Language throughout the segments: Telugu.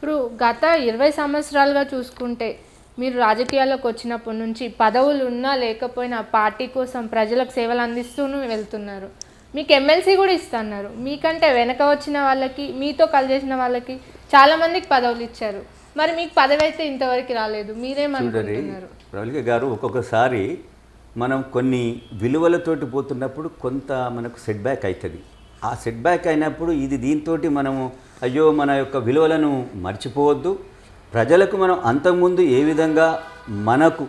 ఇప్పుడు గత ఇరవై సంవత్సరాలుగా చూసుకుంటే మీరు రాజకీయాల్లోకి వచ్చినప్పటి నుంచి పదవులు ఉన్నా లేకపోయినా పార్టీ కోసం ప్రజలకు సేవలు అందిస్తూనే వెళ్తున్నారు. మీకు ఎమ్మెల్సీ కూడా ఇస్తున్నారు. మీకంటే వెనక వచ్చిన వాళ్ళకి మీతో కలిసేసిన వాళ్ళకి చాలామందికి పదవులు ఇచ్చారు. మరి మీకు పదవి అయితే ఇంతవరకు రాలేదు. చూడండి మీరేమనుకుంటున్నారు గారు ఒక్కొక్కసారి మనం కొన్ని విలువలతోటి పోతున్నప్పుడు కొంత మనకు సెట్ బ్యాక్ అవుతుంది ఆ సెట్ బ్యాక్ అయినప్పుడు ఇది దీంతో మనము అయ్యో మన యొక్క విలువలను మర్చిపోవద్దు. ప్రజలకు మనం అంతకుముందు ఏ విధంగా మనకు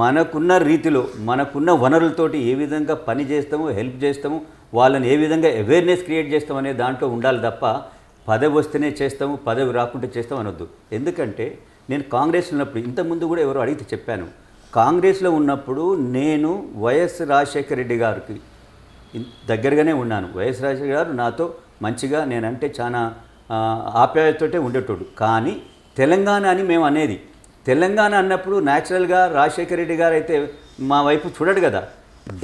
మనకున్న రీతిలో మనకున్న వనరులతోటి ఏ విధంగా పని చేస్తాము హెల్ప్ చేస్తాము వాళ్ళని ఏ విధంగా అవేర్నెస్ క్రియేట్ చేస్తాం అనే దాంట్లో ఉండాలి తప్ప పదవి వస్తేనే చేస్తాము పదవి రాకుంటే చేస్తాం అనొద్దు. ఎందుకంటే నేను కాంగ్రెస్ ఉన్నప్పుడు ఇంతకుముందు కూడా ఎవరో అడిగితే చెప్పాను కాంగ్రెస్లో ఉన్నప్పుడు నేను వైఎస్ రాజశేఖర రెడ్డి గారికి దగ్గరగానే ఉన్నాను. వైఎస్ రాజశేఖర గారు నాతో మంచిగా నేనంటే చాలా ఆప్యాయతతోటే ఉండేటోడు. కానీ తెలంగాణ అని మేము అనేది తెలంగాణ అన్నప్పుడు న్యాచురల్గా రాజశేఖర రెడ్డి గారు అయితే మా వైపు చూడడు కదా.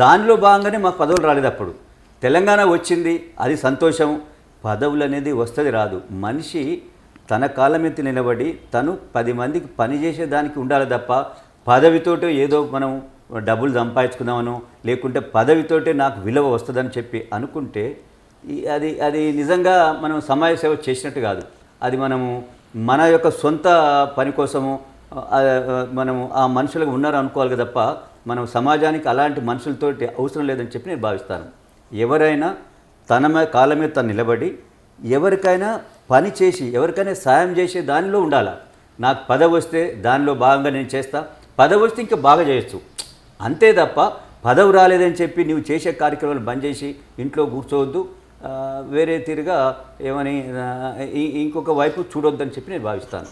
దానిలో భాగంగానే మాకు పదవులు రాలేదు అప్పుడు. తెలంగాణ వచ్చింది అది సంతోషం. పదవులు అనేది వస్తుంది రాదు. మనిషి తన కాళ్ళ మీద నిలబడి తను పది మందికి పని చేసేదానికి ఉండాలి తప్ప పదవితోటే ఏదో మనం డబ్బులు సంపాదించుకుందామనో లేకుంటే పదవితోటే నాకు విలువ వస్తుందని చెప్పి అనుకుంటే అది అది నిజంగా మనం సమాజ సేవ చేసినట్టు కాదు. అది మనము మన యొక్క సొంత పని కోసము మనము ఆ మనుషులకు ఉన్నారు అనుకోవాలి తప్ప మనం సమాజానికి అలాంటి మనుషులతోటి అవసరం లేదని చెప్పి నేను భావిస్తాను. ఎవరైనా తన మీద కాళ్ళ మీద తను నిలబడి ఎవరికైనా పని చేసి ఎవరికైనా సాయం చేసే దానిలో ఉండాలి? నాకు పదవి వస్తే దానిలో భాగంగా నేను చేస్తా పదవి వస్తే ఇంకా బాగా చేయొచ్చు. అంతే తప్ప పదవి రాలేదని చెప్పి నువ్వు చేసే కార్యక్రమాలు బంద్ చేసి ఇంట్లో కూర్చోవద్దు వేరే తీరుగా ఏమని ఇంకొక వైపు చూడొద్దని చెప్పి నేను భావిస్తాను.